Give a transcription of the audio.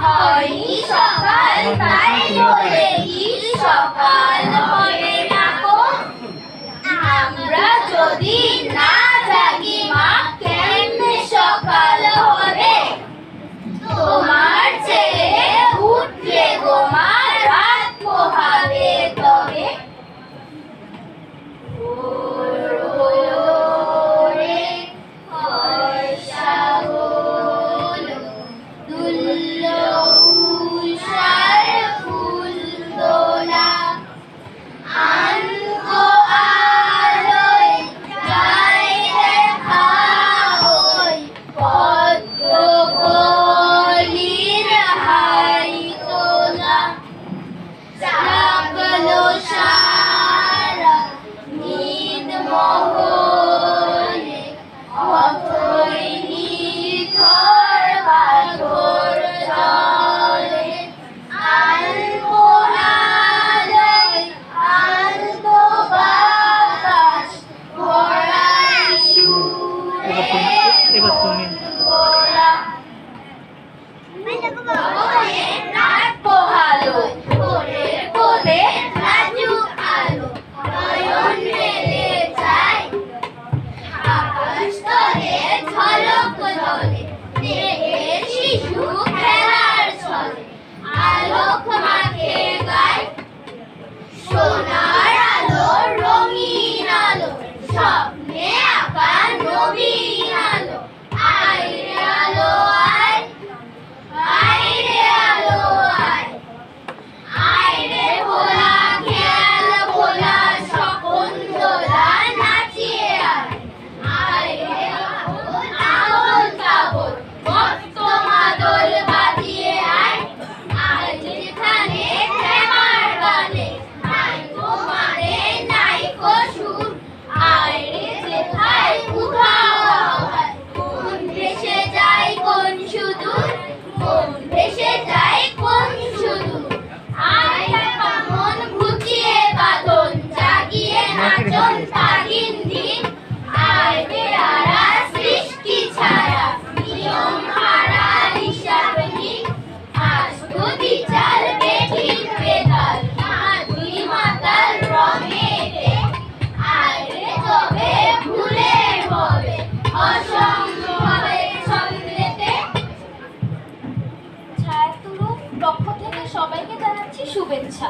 好医生 Ibat kumin. May nagbabago. পক্ষ থেকে সবাইকে জানাচ্ছি শুভেচ্ছা।